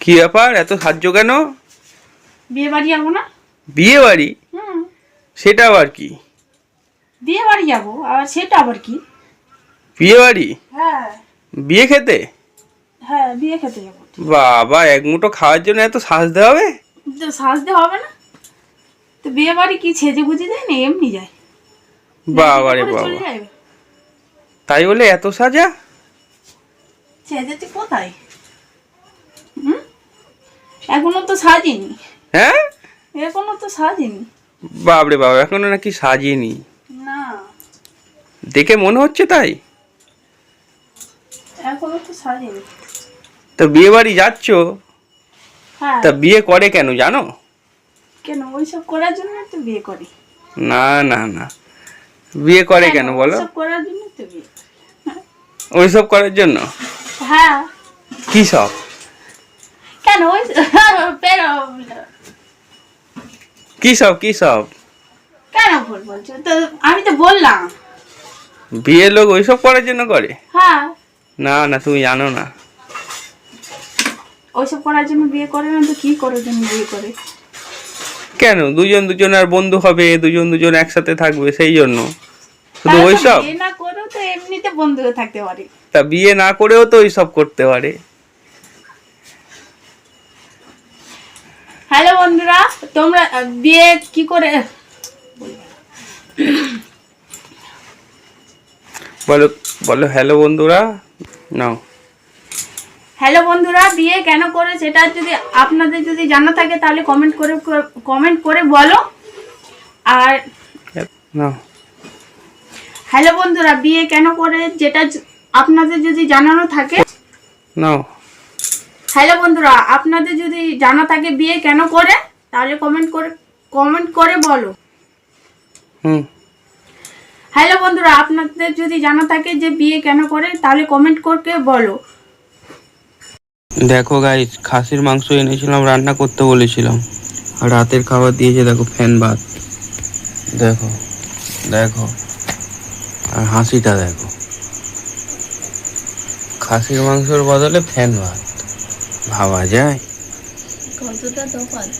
কি ব্যাপার? এত সাহায্য কেন? বিয়ে বাড়ি যাব না? বিয়ে বাড়ি সেটা আবার কি? বিয়ে বাড়ি যাব। আর সেটা আবার কি? বিয়ে বাড়ি হ্যাঁ। বিয়ে খেতে? হ্যাঁ বিয়ে খেতে যাব। বাবা এক মুঠো খাওয়ার জন্য এত সাজতে হবে? তো সাজতে হবে না? তো বিয়ে বাড়ি কি ছেজে গুজে যায় না এমনি যায়? বাবা রে বাবা। তাই বলে এত সাজা? সেজেছে কোথায়? এখনও তো সাজিনি। হ্যাঁ? এখনও তো সাজিনি। বাবরে বাবা এখনও নাকি সাজিনি। না। দেখে মনে হচ্ছে তাই? এখনও তো সাজিনি। তো বিয়ে বাড়ি যাচ্ছ? হ্যাঁ। তা বিয়ে করে কেন জানো? কেন? ওইসব করার জন্য তো বিয়ে করি। না না না। বিয়ে করে কেন বলো? ওইসব করার জন্য তো বিয়ে ওইসব করার জন্য? হ্যাঁ। কি সব? পেরো কি সব কি সব? কেন ভুল বলছো? তো আমি তো বললাম। বিয়ে লোক ওইসব করার জন্য করে? হ্যাঁ। না না তুমি জানো না। ওইসব করার জন্য বিয়ে করে না তো কি করার জন্য বিয়ে করে? কেন? দুজন দুজন আর বন্ধু হবে দুজন দুজন একসাথে থাকবে সেই জন্য। শুধু ওইসব? বিয়ে না করেও তো এমনিতে বন্ধু থাকতে পারে। তা বিয়ে না করেও তো ওইসব করতে পারে। হ্যালো বন্ধুরা তোমরা বিয়ে কি করে? বলো বলো হ্যালো বন্ধুরা নাও। হ্যালো বন্ধুরা বিয়ে কেন করে? সেটা যদি আপনাদের যদি জানা থাকে তাহলে কমেন্ট করে কমেন্ট করে বলো। আর নাও। হ্যালো বন্ধুরা বিয়ে কেন করে? যেটা আপনাদের যদি জানানো থাকে। নাও। হ্যালো বন্ধুরা আপনাদের যদি জানা থাকে বিয়ে কেন করে তাহলে কমেন্ট করে কমেন্ট করে বলো। হুম। হ্যালো বন্ধুরা আপনাদের যদি জানা থাকে যে বিয়ে কেন করে তাহলে কমেন্ট করে বলো। দেখো গাই খাসির মাংস এনেছিলাম রান্না করতে বলেছিলাম। আর রাতের খাবার দিয়েছে দেখো ফ্যান ভাত। দেখো দেখো আর হাসিটা দেখো। খাসির মাংসের বদলে ফ্যান ভাত। ভাবা যায়। কতটা তফাৎ?